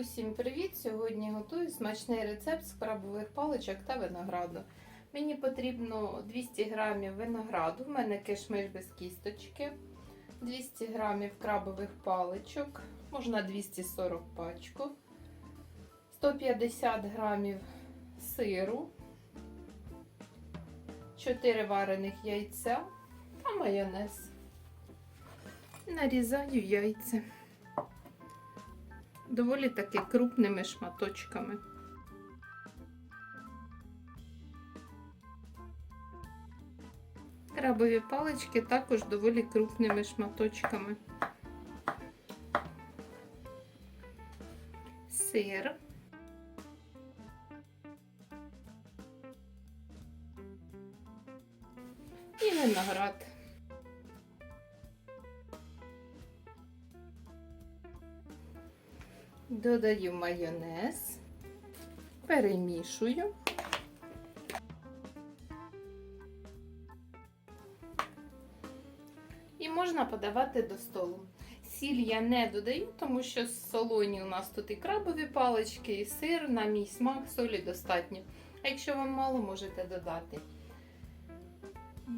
Усім привіт! Сьогодні готую смачний рецепт з крабових паличок та винограду. Мені потрібно 200 г винограду, в мене кишмиш без кісточки, 200 г крабових паличок, можна 240 пачку, 150 г сиру, 4 варених яйця та майонез. Нарізаю яйця доволі таки крупними шматочками. Крабові палички також доволі крупними шматочками. Сир. І виноград. Додаю майонез, перемішую. І можна подавати до столу. Сіль я не додаю, тому що солоні у нас тут і крабові палички, і сир на мій смак, солі достатньо. А якщо вам мало, можете додати.